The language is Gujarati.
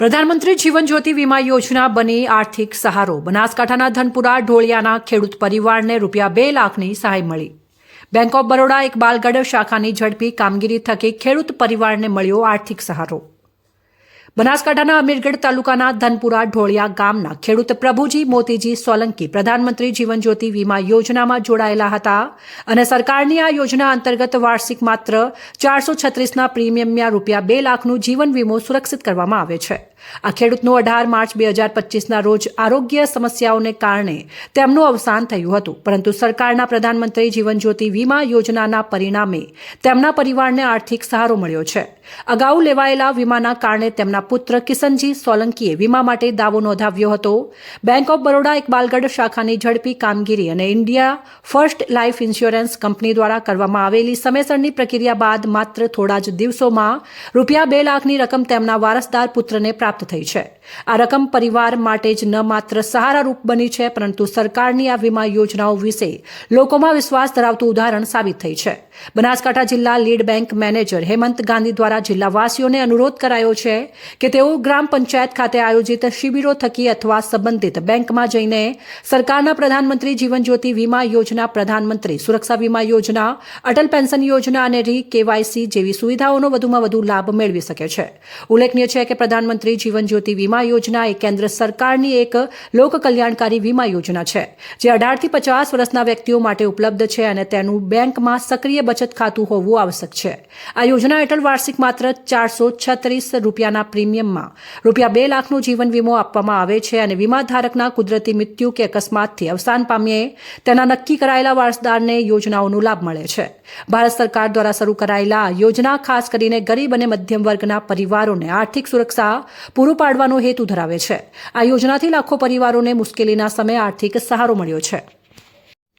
પ્રધાનમંત્રી જીવન જ્યોતિ વીમા યોજના બની આર્થિક સહારો. બનાસકાંઠાના ધનપુરા ઢોળિયાના ખેડૂત પરિવારને રૂપિયા બે લાખની સહાય મળી. બેંક ઓફ બરોડા એક બાલગઢ શાખાની ઝડપી કામગીરી થકી ખેડૂત પરિવારને મળ્યો આર્થિક સહારો. બનાસકાંઠાના અમીરગઢ તાલુકાના ધનપુરા ઢોળિયા ગામના ખેડૂત પ્રભુજી મોતીજી સોલંકી પ્રધાનમંત્રી જીવન જ્યોતિ વીમા યોજનામાં જોડાયેલા હતા અને સરકારની આ યોજના અંતર્ગત વાર્ષિક માત્ર ચારસો છત્રીસના પ્રીમિયમના રૂપિયા બે લાખનું જીવન વીમો સુરક્ષિત કરવામાં આવે છે. આ ખેડૂતનું અઢાર માર્ચ બે હજાર પચીસના રોજ આરોગ્ય સમસ્યાઓને કારણે તેમનું અવસાન થયું હતું. પરંતુ સરકારના પ્રધાનમંત્રી જીવન જ્યોતિ વીમા યોજનાના પરિણામે તેમના પરિવારને આર્થિક સહારો મળ્યો છે. અગાઉ લેવાયેલા વીમાના કારણે તેમના પુત્ર કિશનજી સોલંકીએ વીમા માટે દાવો નોંધાવ્યો હતો. બેંક ઓફ બરોડા ઇકબાલગઢ શાખાની ઝડપી કામગીરી અને India first life insurance company દ્વારા કરવામાં આવેલી સમયસરની પ્રક્રિયા બાદ માત્ર થોડા જ દિવસોમાં રૂપિયા બે લાખની રકમ તેમના વારસદાર પુત્રને પ્રાપ્ત થઈ છે. આ રકમ પરિવાર માટે જ ન માત્ર સહારારૂપ બની છે, પરંતુ સરકારની આ વીમા યોજનાઓ વિશે લોકોમાં વિશ્વાસ ધરાવતું ઉદાહરણ સાબિત થઈ છે. બનાસકાંઠા જિલ્લા lead bank manager Hemant Gandhi દ્વારા જિલ્લાવાસીઓને અનુરોધ કરાયો છે કે તેઓ ગ્રામ પંચાયત ખાતે આયોજિત શિબિરો થકી અથવા સંબંધિત બેંકમાં જઈને સરકારના પ્રધાનમંત્રી જીવન વીમા યોજના, પ્રધાનમંત્રી સુરક્ષા વીમા યોજના, અટલ પેન્શન યોજના અને રી કેવાયસી જેવી સુવિધાઓનો વધુમાં વધુ લાભ મેળવી શકે છે. ઉલ્લેખનીય છે કે પ્રધાનમંત્રી જીવન જ્યોતિ વીમા યોજના એ કેન્દ્ર સરકારની એક લોક કલ્યાણકારી વીમા યોજના છે, જે અઢારથી પચાસ વર્ષના વ્યક્તિઓ માટે ઉપલબ્ધ છે અને તેનું બેંકમાં સક્રિય બચત ખાતું હોવું આવશ્યક છે. આ યોજના હેઠળ વાર્ષિક માત્ર ચારસો છત્રીસ રૂપિયાના પ્રીમિયમમાં. રૂપિયા બે લાખનો જીવન વીમો આપવામાં આવે છે અને વીમા ધારકના કુદરતી મૃત્યુ કે અકસ્માતથી અવસાન પામીએ તેના નક્કી કરાયેલા વારસદારને યોજનાઓનો લાભ મળે છે. ભારત સરકાર દ્વારા શરૂ કરાયેલા આ યોજના ખાસ કરીને ગરીબ અને મધ્યમ વર્ગના પરિવારોને આર્થિક સુરક્ષા પૂરું પાડવાનો હેતુ ધરાવે છે. આ યોજનાથી લાખો પરિવારોને મુશ્કેલીના સમયે આર્થિક સહારો મળ્યો છે.